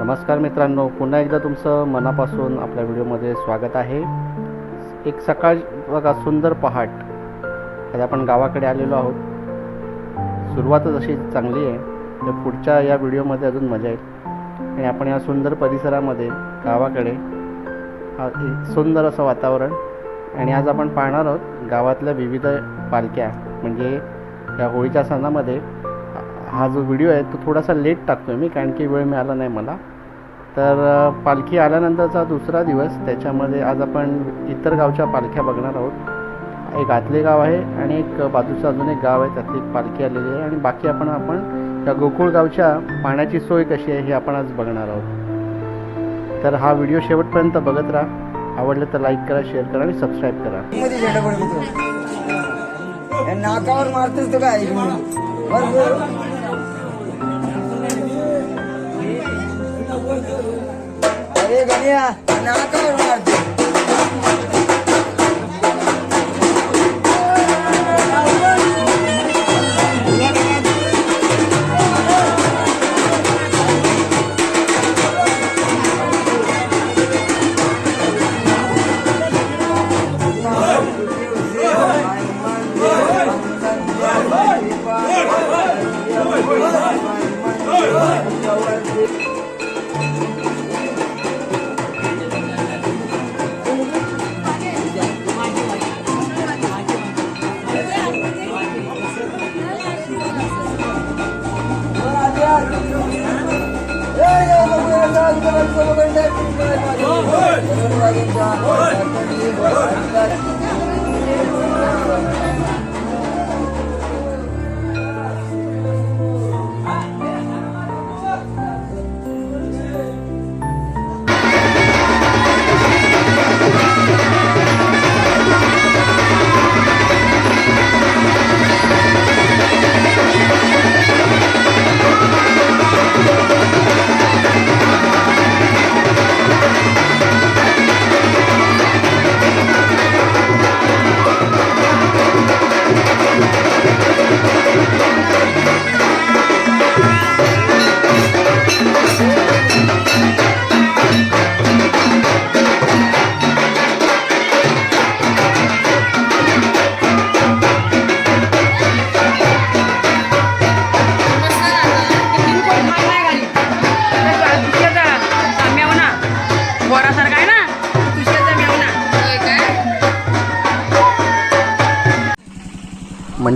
नमस्कार मित्रांनो पुन्हा एकदा तुमचं मनापासून आपल्या व्हिडिओमध्ये स्वागत आहे. एक सकाळ बघा सुंदर पहाट. आज आपण गावाकडे आलेलो आहोत. सुरुवातच अशी चांगली आहे. तर पुढच्या या व्हिडिओमध्ये अजून मजा येईल. आणि आपण या सुंदर परिसरामध्ये गावाकडे सुंदर असं वातावरण. आणि आज आपण पाहणार आहोत गावातल्या विविध पालख्या. म्हणजे या होळीच्या सणामध्ये हा जो व्हिडिओ आहे तो थोडासा लेट टाकतो आहे मी कारण की वेळ मिळाला नाही मला. तर पालखी आल्यानंतरचा दुसरा दिवस त्याच्यामध्ये आज आपण इतर गावच्या पालख्या बघणार आहोत. एक आतले गाव आहे आणि एक बाजूचं अजून एक गाव आहे त्यातली एक पालखी आलेली आहे. आणि बाकी आपण आपण त्या गोकुळ गावच्या पाण्याची सोय कशी आहे हे आपण आज बघणार आहोत. तर हा व्हिडिओ शेवटपर्यंत बघत राहा. आवडलं तर लाईक करा शेअर करा आणि सबस्क्राईब करा. नाकावर मारतोस काय? बरोबर अरे गण्या नाकावर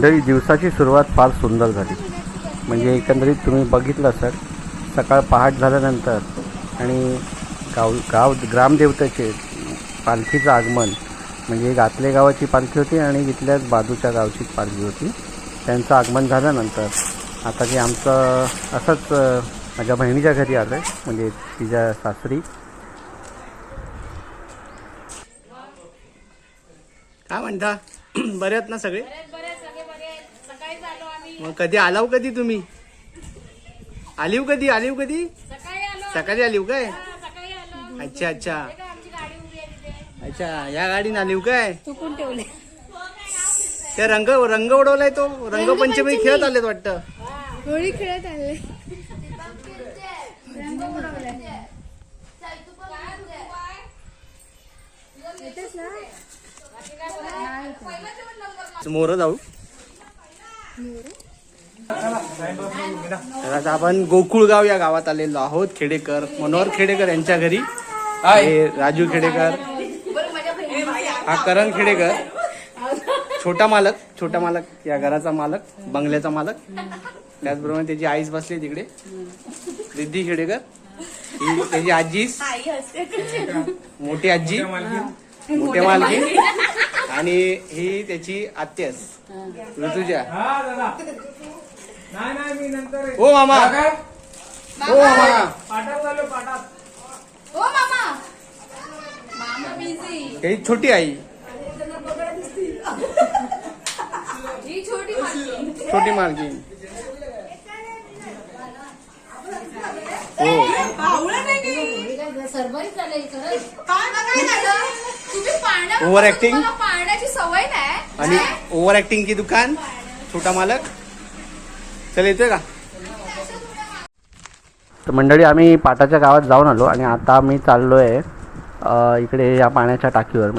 मंडळी दिवसाची सुरुवात फार सुंदर झाली. म्हणजे एकंदरीत तुम्ही बघितलं सर सकाळ पहाट झाल्यानंतर आणि गाव गाव ग्रामदेवतेचे पालखीचं आगमन म्हणजे गातले गावाची पालखी होती आणि इथल्याच बाजूच्या गावची पालखी होती. त्यांचं आगमन झाल्यानंतर आता जे आमचं असंच माझ्या बहिणीच्या घरी आलं आहे म्हणजे तिच्या सासरी. काय म्हणता? बरे आहेत ना सगळे? मग कधी आलाव कधी तुम्ही? आलीव कधी आलीव कधी? सकाळी आलीव काय? अच्छा अच्छा. अच्छा या गाडीने आलीव काय? चुकून ठेवले. ते रंग रंग उडवलाय तो. रंगपंचमी खेळत आलेत वाटतं. होळी खेळत आले. मोर जाऊ. तर आता आपण गोकुळगाव या गावात आलेलो आहोत खेडेकर. मनोहर खेडेकर यांच्या घरी. हे राजू खेडेकर. हा करण खेडेकर. छोटा मालक छोटा मालक या घराचा मालक बंगल्याचा मालक. त्याचबरोबर त्याची आईच बसली तिकडे. रिद्धी खेडेकर. ही त्याची आजीस मोठी आजी. मोठे मालकी. आणि ही त्याची आत्यास ऋतुजा. नाही नाही मी नंतर ओ मामा. ओ मामा. पाठात झालो पाठात हो मामा. मामा बिझी ही छोटी आई. ही छोटी मालकी. छोटी मालकी. हो. खरंच. काय झालं तुम्ही? तुम्हाला पाण्याची सवय नाही? आणि ओव्हर ऍक्टिंग की दुकान? छोटा मालक. चल येतोय का? तर मंडळी आम्ही पाटाच्या गावात जाऊन आलो आणि आता आम्ही चाललो आहे इकडे या पाण्याच्या टाकीवर.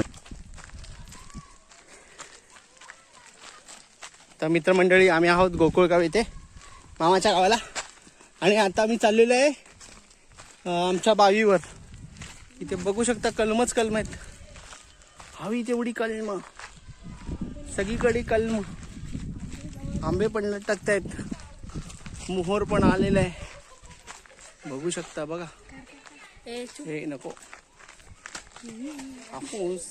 तर मित्रमंडळी आम्ही आहोत गोकुळगाव येथे मामाच्या गावाला. आणि आता आम्ही चाललेलो आहे आमच्या बावीवर. इथे बघू शकता कलमच कलम आहेत. हवी तेवढी कलम. सगळीकडे कलम. आंबे पण लटकत आहेत मोहोर पण आलेला आहे. बघू शकता बघा. हे नको. हापूस.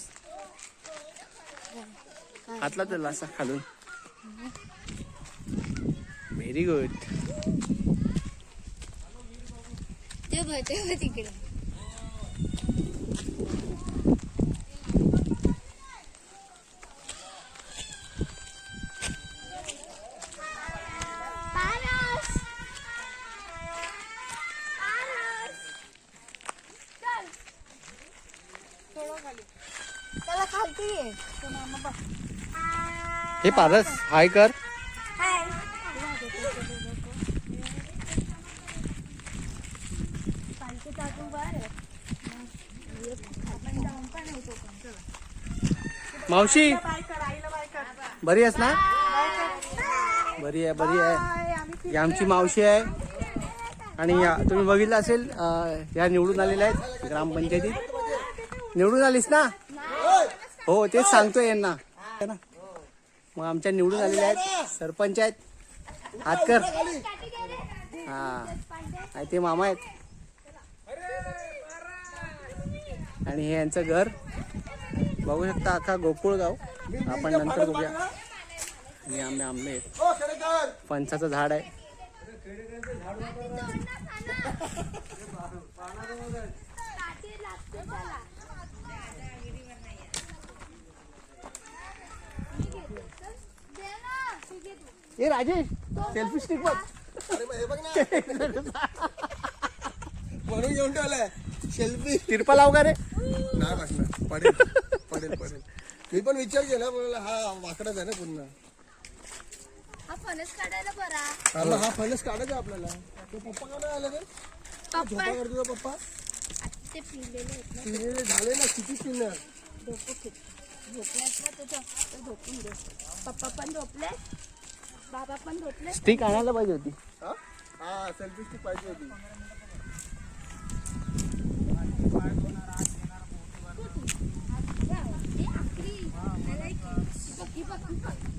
हातला तर असा खालून. व्हेरी गुड ते तिकडे पारस! पारस! चल. त्याला खालती ये. हे पारस हाय कर. मावशी. बरी आहेस ना? बरी आहे बरी आहे. ही आमची मावशी आहे. आणि तुम्ही बघितलं असेल या निवडून आलेल्या आहेत ग्रामपंचायतीत. निवडून आलीस ना? हो तेच सांगतोय यांना. है ना. मग आमच्या निवडून आलेल्या आहेत. सरपंच आहेत. हातकर हा. आणि ते मामा आहेत. आणि हे यांचं घर. बघू शकता अख्खा गोकुळ गाव. आपण नंतर बघूया. आणि आंबे आंबे आहेत. फणसाचं झाड आहे काठी लागते त्याला. दे ना. ए राजेश सेल्फी स्टिक बघ. म्हणून घेऊन ठेवलाय. सेल्फी तिरपा लाव का रे? नाही बसणार. पडेल पडेल पडेल. मी पण विचार केला बोला हा वाकडाच आहे ना पुन्हा हा फणस काढायला बरा. हा मग हा फणस काढायचा आपल्याला. तो पप्पा का नाही आला रे? झोपा करतो का पप्पा. ते पिलेले आहेत ना. पिलेले झाले ना किती पिणार? झोपल्यात ना ते झोपून दे. पप्पा पण झोपले. बाबा पण झोपले. स्टिक आणायला पाहिजे होती. हा? हा सेल्फी स्टिक पाहिजे होती.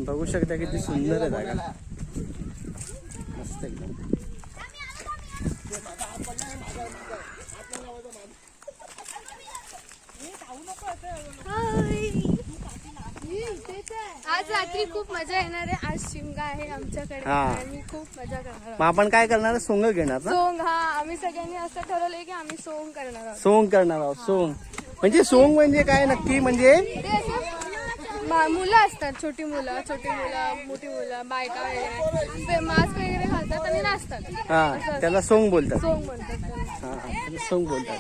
बघू शकता किती सुंदर आहे जागा. मस्त एकदम. खूप मजा येणार आहे. आज शिमगा आहे आमच्याकडे. हा. आम्ही खूप मजा करणार आहोत मग आपण काय करणार? सोंग घेणार ना? सोंग हा. आम्ही सगळ्यांनी असं ठरवलंय की आम्ही सोंग करणार आहोत. सोंग करणार आहोत सोंग. म्हणजे सोंग म्हणजे काय नक्की? म्हणजे? ते असं मा- मुलं असतात. छोटी मुलं छोटी मुलं मोठी मुलं बायका वगैरे. मास्क वगैरे घालतात आणि नाचतात. हा. त्याला सोंग बोलतात. सोंग म्हणतात. हा त्याला सोंग बोलतात.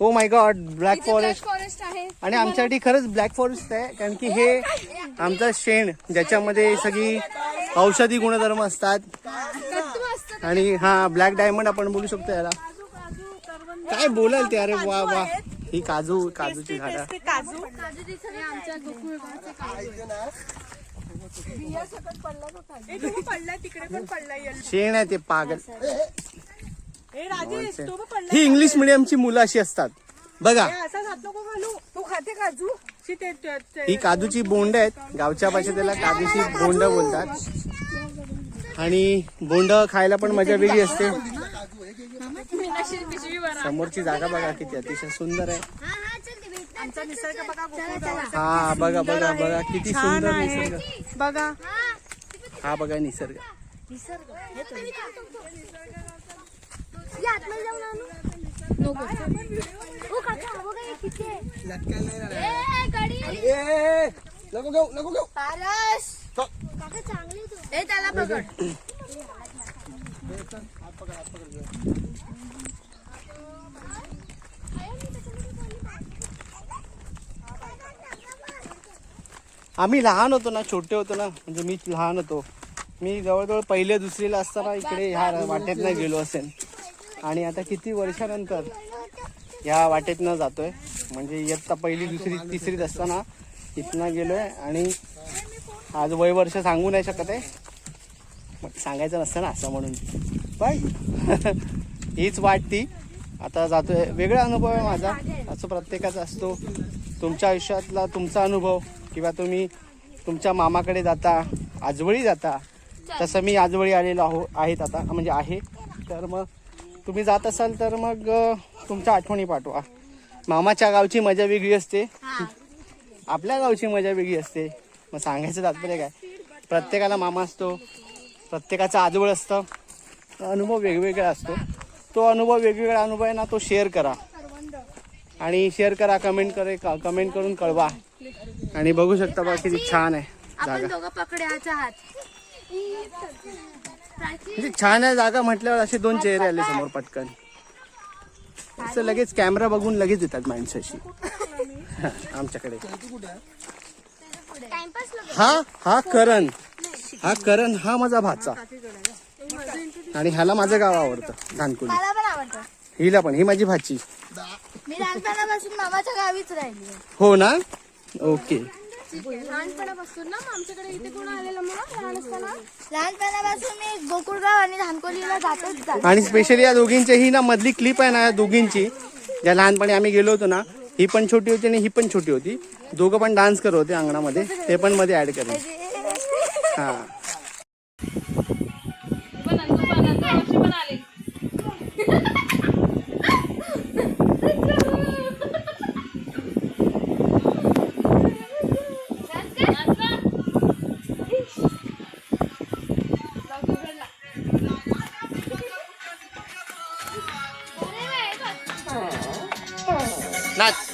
ओ my god black forest black forest आहे. आणि आमच्यासाठी खरंच ब्लॅक फॉरेस्ट आहे कारण की हे आमचं शेण ज्याच्यामध्ये सगळी औषधी गुणधर्म असतात. आणि हा ब्लॅक डायमंड आपण बोलू शकतो याला. काय बोलाल ते? अरे वा वा. ही काजू काजूची झाडं. काजू काजू. दिसत आमच्या गोकुळगावचे काजू पडलाय तिकडे पण पडलाय शेण आहे ते पागल. ही इंग्लिश मिडियमची मुलं अशी असतात. बघा. ही काजूची बोंड आहेत. गावच्या भाषेत त्याला काजूची बोंड बोलतात. आणि बोंड खायला पण मजा वेगळी असते. समोरची जागा बघा किती अतिशय सुंदर आहे. हा हा हा बघा बघा बघा किती सुंदर निसर्ग. बघा. हा बघा निसर्ग. निसर्ग. आतमध्ये जाऊन आणू नको ओ काका ए नको घेऊ नको घेऊ पारस काका चांगली तू ए त्याला पकड आम्ही लहान होतो ना छोटे होतो ना म्हणजे मी लहान होतो. मी जवळजवळ पहिले दुसरीला असताना इकडे ह्या वाटेत नाही गेलो असेल. आणि आता किती वर्षानंतर या वाटेतनं जातोय. म्हणजे इयत्ता पहिली दुसरी तिसरीत असताना इथनं गेलोय आणि आज वय वर्ष सांगू नाही शकत आहे. मग सांगायचं नसतं ना असं म्हणून. पण हीच वाट ती. आता जातोय. वेगळा अनुभव आहे माझा. असं प्रत्येकाचा असतो. तुमच्या आयुष्यातला तुमचा अनुभव किंवा तुम्ही तुमच्या मामाकडे जाता आजवळी जाता तसं मी आजवळी आलेलो आहो आहेत आता. म्हणजे आहे. तर मग तुम्ही जात असाल तर मग तुमच्या आठवणी पाठवा. मामाच्या गावची मजा वेगळी असते. आपल्या गावची मजा वेगळी असते. मग सांगायचं तात्पर्य काय? प्रत्येकाला मामा असतो. प्रत्येकाचं आजवळ असतं. अनुभव वेगवेगळा असतो. तो अनुभव वेगवेगळा अनुभव आहे ना तो शेअर करा. आणि शेअर करा कमेंट करे कमेंट करून कळवा. आणि बघू शकता बघा किती छान आहे जागा. पकड्याचा हात. म्हणजे छान आहे जागा म्हटल्यावर असे दोन चेहरे आले समोर पटकन. असं लगेच कॅमेरा बघून लगेच येतात माणसाशी आमच्याकडे. हा हा करण. हा करण हा माझा भाचा. आणि ह्याला माझं गाव आवडतं धानकुली. हिला पण ही माझी भाची. मी लहानपणापासून मामाच्या गावीच राहिली. हो ना? ओके. लहानपणापासून ना मग आमच्याकडे इथे कोण आलेलं मग लहान असताना? लहानपणापासून मी गोकुळगाव आणि धानकोलीला जातच जात. आणि स्पेशली या दोघींची ही ना मधली क्लिप आहे ना या दोघींची. ज्या लहानपणी आम्ही गेलो होतो ना ही पण छोटी होती आणि ही पण छोटी होती. दोघं पण डान्स करत होते अंगणामध्ये. ते पण मध्ये ऍड करेन हा. not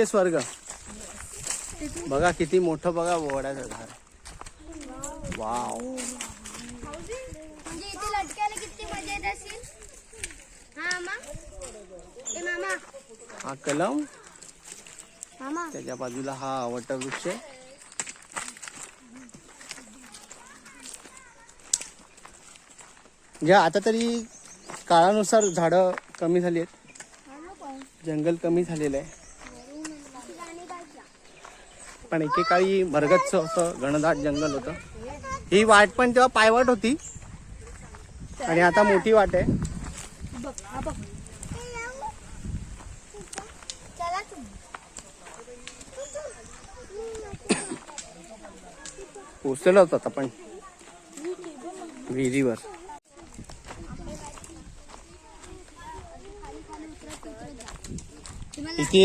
म्हणजे स्वर्ग. बघा किती मोठं बघा वडाचं झाड वाव. म्हणजे इथे लटक्याला किती मजा येत असेल? हा मामा ए मामा. हा कलम. मामा. त्याच्या बाजूला हा वटवृक्ष आहे. म्हणजे आता तरी काळानुसार झाडं कमी झाली आहेत. जंगल कमी झालेलं आहे. पण एकेकाळी भरगच्च होतं घनदाट जंगल होतं. ही वाट पण तेव्हा पायवाट होती. आणि आता मोठी वाट आहे. चला तुम्ही पोचलेलो होतो आपण विहिरीवर. इथे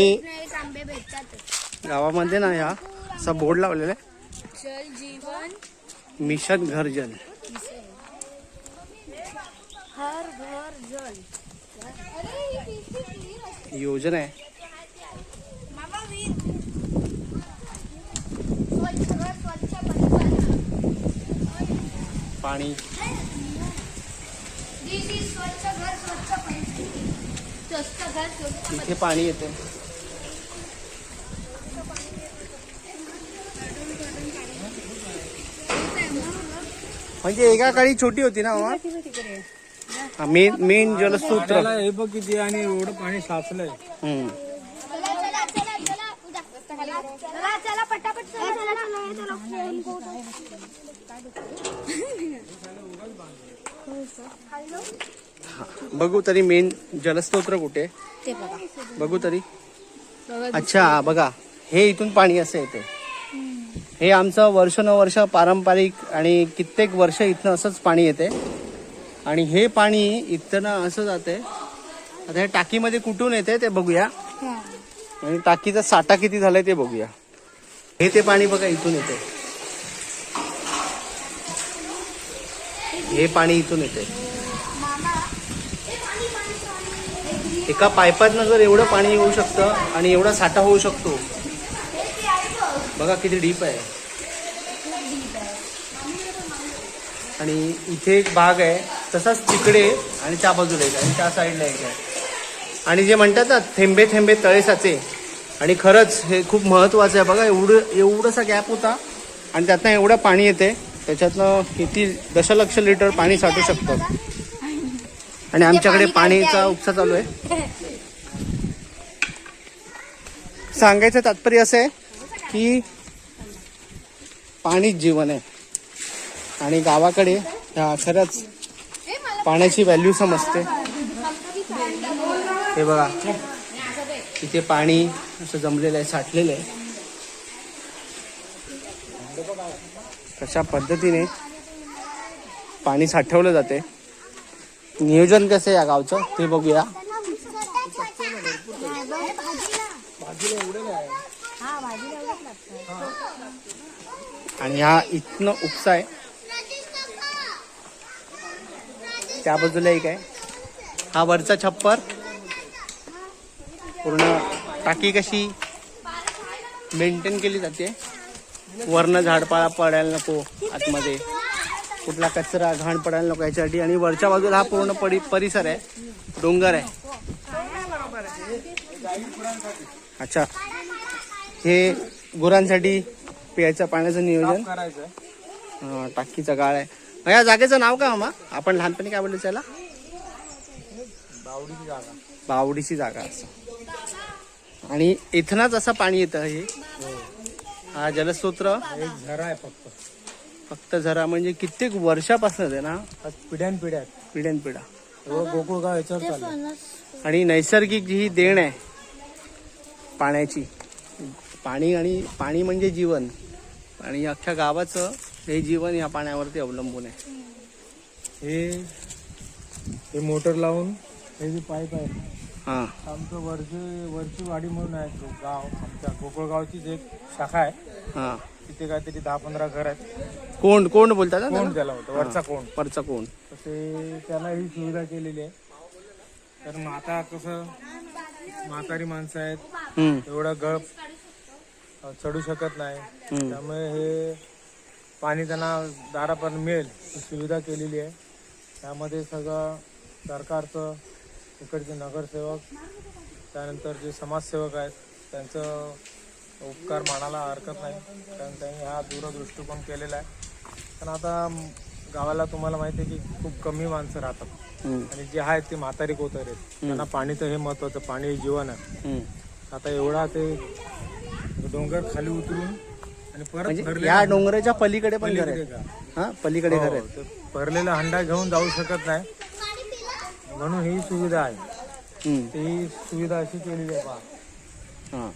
गावामध्ये ना ह्या असा बोर्ड लावलेला आहे. जल जीवन. मिशन घर जल. हर घर जल. योजना आहे. पाणी. इथे पाणी येते. म्हणजे एका काळी छोटी होती ना मामा मेन मेन जलस्रोत. त्याला हे बघ किती आणि एवढं पाणी साचलंय. हम्म. चला चला चला चला उद्या चला चला पटापट चला चला चला बघू तरी मेन जलस्रोत कुठे? आहे? ते बघा. बघू तरी. अच्छा बघा. हे इथून पाणी असं येते हे आमचं वर्षानुवर्ष पारंपरिक आणि कित्येक वर्ष इथनं असंच पाणी येते. आणि हे पाणी इथनं असं जाते. आता हे टाकीमध्ये कुठून येते ते बघूया. आणि टाकीचा साठा किती झालाय ते बघूया. हे ते पाणी बघा इथून येते. हे पाणी इथून येते. एका पाईपातनं जर एवढं पाणी येऊ शकतं आणि एवढा साठा होऊ शकतो बघा किती डीप आहे. आणि इथे एक भाग आहे तसाच तिकडे आणि त्या बाजूला एक आहे आणि त्या साईडला एक आहे. आणि जे म्हणतात ना थेंबे थेंबे तळे साचे आणि खरंच हे खूप महत्त्वाचं आहे. बघा एवढं एवढंसा गॅप होता आणि त्यातनं एवढं पाणी येते त्याच्यातनं किती दशलक्ष लिटर पाणी साठू शकतं. आणि आमच्याकडे पाणी पाणीचा उपसा चालू आहे. सांगायचं तात्पर्य असं आहे की पाणीच जीवन आहे. आणि गावाकडे ह्या खरंच पाण्याची व्हॅल्यू समजते हे बघा इथे पाणी असं जमलेलं आहे साठलेलं आहे. कशा पद्धतीने पाणी साठवलं जाते. नियोजन कसं आहे या गावचं? ते बघूया. आणि हा इथनं उपसा आहे. त्या बाजूला एक आहे. हा वरचा छप्पर. पूर्ण टाकी कशी मेंटेन केली जाते. वरनं झाडपाळा पडायला नको आतमध्ये. कुठला कचरा घाण पडायला नको याच्यासाठी. आणि वरच्या बाजूला हा पूर्ण पडी परिसर आहे. डोंगर आहे. अच्छा. हे गुरांसाठी प्यायच्या पाण्याचं नियोजन. करायचं हा, टाकीचा गाळ आहे. या जागेचं नाव काय मामा आपण लहानपणी काय बोललो त्याला? बावडीची जागा. बावडीची जागा असं. आणि इथनच असं पाणी येतं हे? हा. जलस्रोत्र एक झरा आहे फक्त. फक्त झरा म्हणजे कित्येक वर्षापासून आहे ना? पिढ्यान पिढ्या आहेत. पिढ्यानपिढा एवढं गोकुळगाव याच्यावर चाललं आणि नैसर्गिक जी ही देण आहे पाण्याची. पाणी आणि पाणी म्हणजे जीवन. आणि अख्ख्या गावाचं हे जीवन या पाण्यावरती अवलंबून आहे. हे हे मोटर लावून हे जे पाईप आहे हा. आमचं वरची वरची वाडी म्हणून आहे तो गाव आमच्या गोकुळगावचीच एक शाखा आहे. हा. तिथे काहीतरी दहा पंधरा घर आहेत. कोंड कोंड बोलतात ना कोण त्याला? त्याला होतं वरचा कोण? वरचा कोंड तर ते त्याला ही सुविधा केलेली आहे. तर मग आता कसं म्हातारी माणसं आहेत. हम्म. एवढं गळप अ, चढू शकत नाही. त्यामुळे हे पाणी त्यांना दारापर्यंत मिळेल ही सुविधा केलेली आहे. त्यामध्ये सगळं सरकारचं इकडचे नगरसेवक त्यानंतर जे समाजसेवक आहेत त्यांचं उपकार मानायला हरकत नाही. कारण त्यांनी हा दूरदृष्टिकोन केलेला आहे. पण आता गावाला तुम्हाला माहिती आहे की खूप कमी माणसं राहतात. आणि जे आहेत ते म्हातारी कोतर आहेत. त्यांना पाणी तर हे महत्वाचं पाणी हे जीवन आहे. आता एवढा ते डोंगर खाली उतरून आणि परत म्हणजे भरलेला या डोंगराच्या पलीकडे पण घर पलीकडे आहे? हा पलीकडे घर हो, आहेत ते भरलेला हंडा घेऊन जाऊ शकत नाही. म्हणून ही सुविधा आहे. हम्म. ती सुविधा अशी केलेली आहे पहा. हा.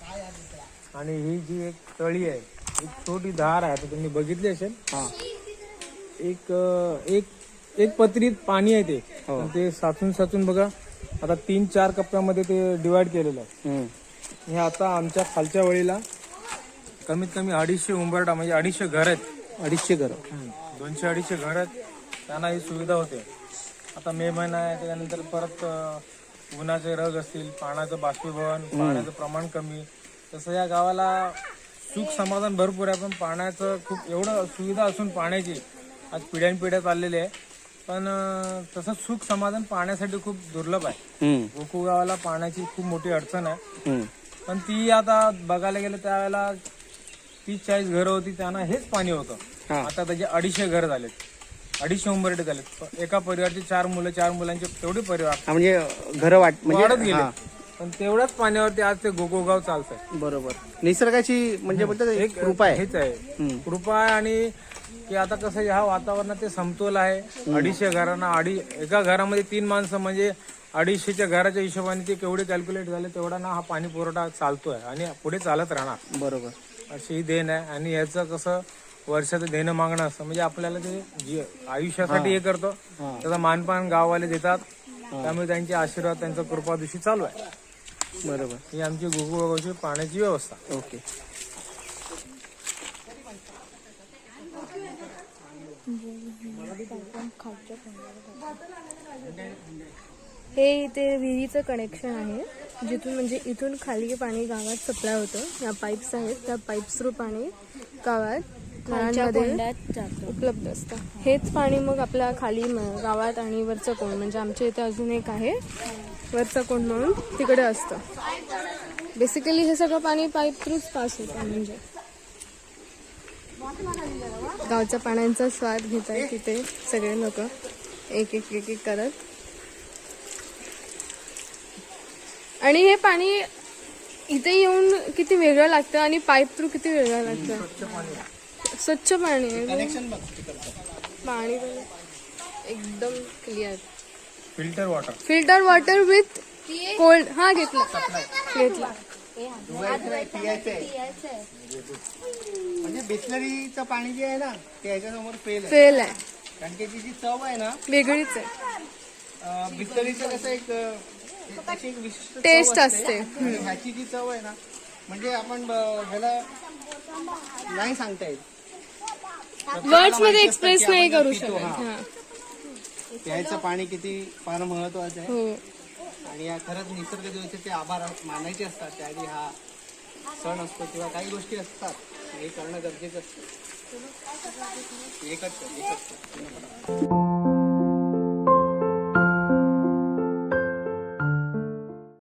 आणि ही जी एक तळी आहे एक छोटी धार आहे आता तुम्ही बघितली असेल. हा. एक अं, एक एक पत्रीत पाणी आहे ते. हो. आणि ते साचून साचून बघा आता तीन चार कप्प्यामध्ये ते डिवाइड केलेलं आहे. हम्म. हे आता आमच्या खालच्या वळीला कमीत कमी अडीचशे उंबरडा म्हणजे अडीचशे घर आहेत. अडीचशे घर. दोनशे अडीचशे घर आहेत. त्यांना ही सुविधा होते. आता मे महिना आहे त्याच्यानंतर परत उन्हाचे रग असतील पाण्याचं बाष्पीभवन पाण्याचं प्रमाण कमी. तसं या गावाला सुख समाधान भरपूर आहे पण पाण्याचं खूप एवढं सुविधा असून पाण्याची. आज पिढ्यानपिढ्या चाललेली आहे. पण तसं सुख समाधान पाण्यासाठी खूप दुर्लभ आहे. गोकुळ गावाला पाण्याची खूप मोठी अडचण आहे. पण ती आता बघायला गेलं त्यावेळेला तीस चाळीस घरं होती त्यांना हेच पाणी होतं. आता त्याचे अडीचशे घर झालेत. अडीचशे उंबरटे झालेत. एका परिवारचे चार मुलं चार मुलांचे तेवढे परिवार म्हणजे घर वाट वाढत म्हणजे गेले. हा, पण तेवढ्याच पाण्यावरती आज ते गोगोगाव चालतंय. बरोबर. निसर्गाची म्हणजे बोलतात एक कृपा आहे. हेच आहे. कृपा आहे आणि की आता कसं ह्या वातावरणात ते समतोल आहे. अडीचशे घरांना अडी एका घरामध्ये तीन माणसं म्हणजे अडीचशेच्या घराच्या हिशोबाने ते केवढे कॅल्क्युलेट झाले तेवढा ना हा पाणी पुरवठा चालतोय आणि पुढे चालत राहणार. बरोबर. अशी ही देण आहे. आणि याचं कसं वर्षाचं देणं मागणं असतं म्हणजे आपल्याला ते जी- आयुष्यासाठी हे. करतो त्याचा मानपान गाववाले देतात. त्यामुळे त्यांचे आशीर्वाद त्यांचा कृपादृष्टी चालू आहे. बरोबर. ही आमची गुगुळगावची पाण्याची व्यवस्था. ओके. हे इथे विहिरीचं कनेक्शन आहे. जिथून म्हणजे इथून खाली पाणी गावात सप्लाय होतं. या पाईप्स आहेत. त्या पाईप्स थ्रू पाणी गावात नळांमध्ये उपलब्ध असतं. हेच पाणी मग आपल्या खाली म- गावात आणि वरचं कोण म्हणजे आमच्या इथे अजून एक आहे. वरचं कोण म्हणून तिकडे असतं. बेसिकली हे सगळं पाणी पाईप थ्रूच पास होतं म्हणजे. गावच्या पाण्याचा स्वाद घेत आहेत तिथे सगळे लोक. एक एक एक एक करत. आणि हे पाणी इथे येऊन किती वेगळं लागतं आणि पाईप थ्रू किती वेगळं लागतं? स्वच्छ पाणी आहे. पाणी एकदम clear filter water. Filter water with cold. हा घेतला. घेतला. म्हणजे बिस्लरीचं पाणी जे आहे ना ते फेल आहे. फेल आहे. कारण की त्याची चव आहे ना वेगळीच आहे. बिस्लरीचं कसं एक त्याची एक विशिष्ट चव टेस्ट असते. आणि ह्याची जी चव आहे ना म्हणजे आपण ब- ह्याला नाही सांगता येत. वर्ड्समध्ये एक्सप्रेस नाही आपण करू शकत. हा. हा प्यायचं पाणी किती फार महत्वाचं आहे. हो. आणि या खरंच निसर्ग दिवसाचे आभार मानायचे असतात त्याआधी हा सण असतो किंवा काही गोष्टी असतात हे करणं गरजेचं असतं. एकच एकच.